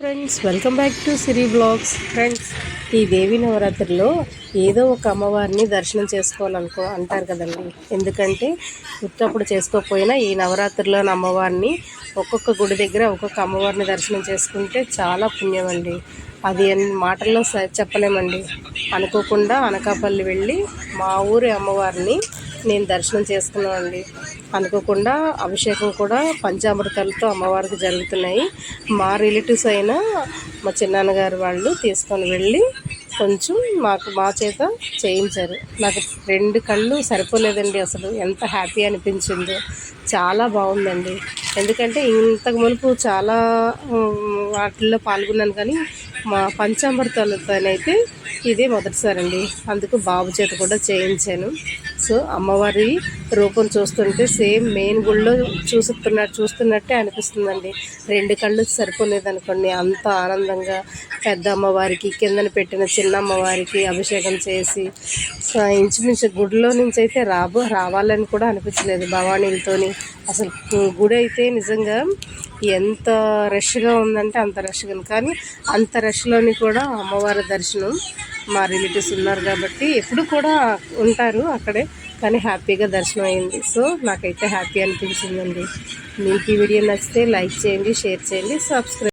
Friends welcome back to Siri vlogs friends ఈ దేవి నవరాత్రిలో ఏదో ఒక అమ్మవారిని దర్శనం చేసుకోవాలనుకో అంటారు కదండి. ఎందుకంటే ఉత్తప్పుడు చేసుకోకపోయినా ఈ నవరాత్రిలోని అమ్మవారిని ఒక్కొక్క గుడి దగ్గర ఒక్కొక్క అమ్మవారిని దర్శనం చేసుకుంటే చాలా పుణ్యం అండి. అది మాటల్లో చెప్పలేమండి. అనుకోకుండా అనకాపల్లి వెళ్ళి మా ఊరి అమ్మవారిని నేను దర్శనం చేసుకున్నామండి అనుకోకుండా అభిషేకం కూడా పంచామృతాలతో అమ్మవారికి జరుగుతున్నాయి. మా రిలేటివ్స్ అయినా మా చిన్నాన్నగారు వాళ్ళు తీసుకొని వెళ్ళి కొంచెం మాకు మా చేత చేయించారు. నాకు రెండు కళ్ళు సరిపోలేదండి అసలు. ఎంత హ్యాపీ అనిపించిందో. చాలా బాగుందండి. ఎందుకంటే ఇంతకు మునుపు చాలా వాటిల్లో పాల్గొన్నాను కానీ మా పంచామృతాలతోనైతే ఇదే మొదటిసారి అండి అందుకు బాబు చేత కూడా చేయించాను. సో అమ్మవారి రూపం చూస్తుంటే సేమ్ మెయిన్ గుళ్ళో చూస్తున్నట్టు చూస్తున్నట్టే అనిపిస్తుందండి. రెండు కళ్ళు సరిపోలేదు అనుకోండి అంత ఆనందంగా పెద్ద అమ్మవారికి కిందన పెట్టిన చిన్న అమ్మవారికి అభిషేకం చేసి సో ఇంచుమించు గుడిలో నుంచి అయితే రాబో రావాలని కూడా అనిపించలేదు భవానీలతోని. అసలు గుడి అయితే నిజంగా ఎంత రష్గా ఉందంటే అంత రష్గా కానీ అంత రష్లోని కూడా అమ్మవారి దర్శనం మా రిలేటివ్స్ ఉన్నారు కాబట్టి ఎప్పుడు కూడా ఉంటారు అక్కడే కానీ హ్యాపీగా దర్శనం అయింది. సో నాకైతే హ్యాపీ అనిపించిందండి. మీకు ఈ వీడియో నచ్చితే లైక్ చేయండి షేర్ చేయండి సబ్స్క్రైబ్